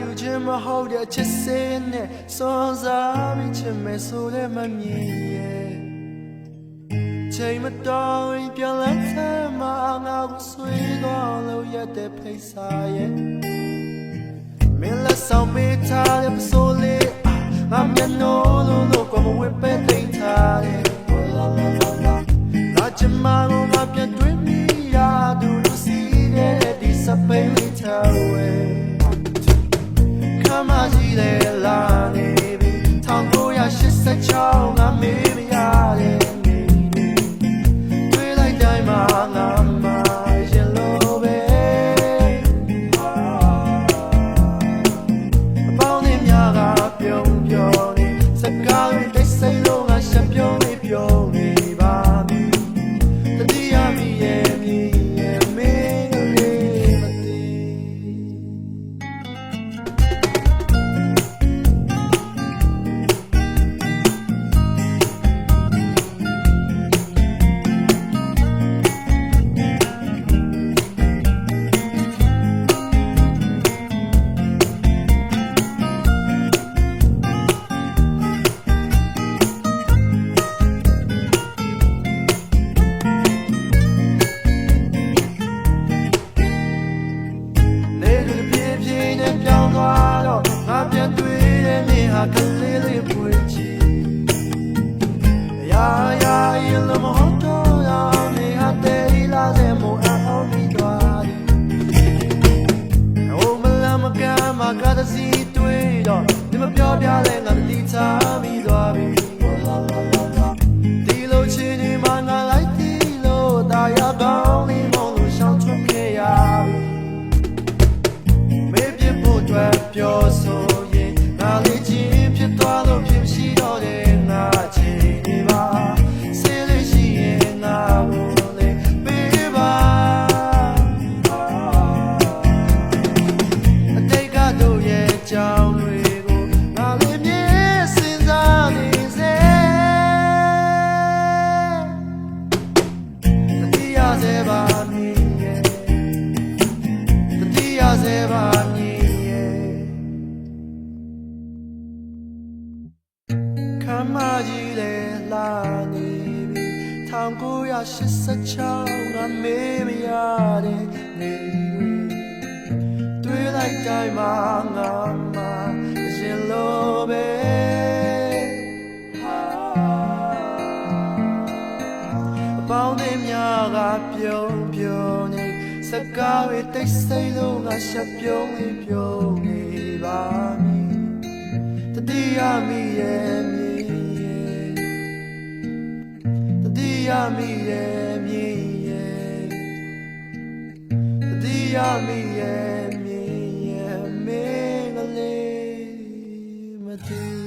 ယူခြင်းမဟုတ်တဲ့ချစ်စင်းနဲ့စွန်စားပြီးချစ်မယ်ဆိုလည်းမမြင်ရဲ့ချိန်မတော်ရင်ပြန်လဲဆမ်းမငါကိုဆွေးသွားလို့ရတဲ့ဖိစာရဲ့မင်းလက်ဆောင်မေးထားတဲ့ပစိုးလေးအာငါမျက်နှာလုံးလို့ကမဝစ်ပဲ ကတစီတွေ့တော့ဒီမပြောပြလဲငါတတိချပြီးသွားပြီ။ဒီလိုချင်နေမှငါလိုက်ဒီလိုတာယာကောင်းလေးမလို့ရှောင်းထွက်ခဲ့ရပြီ။မေးပြဖို့အတွက်ပြောဆို မကြီးလေလာနေပြီ1986ငါမေးမရတဲ့နေတွေတွေ့လိုက်တိုင်းမှာငါမှအရှင်လိုပဲဟာအပေါင်းအသင်းများကပြုံးပြုံးနေစကားတွေတိတ်ဆိတ်လို့ငါရှက်ပြုံးနေပြုံးနေပါမည်တတိယမိရဲ့မြေရဲ့ မိရဲ့မြင်ရဲ့တတိယမိရဲ့မြင်ရဲ့မင်းကလေးမသိ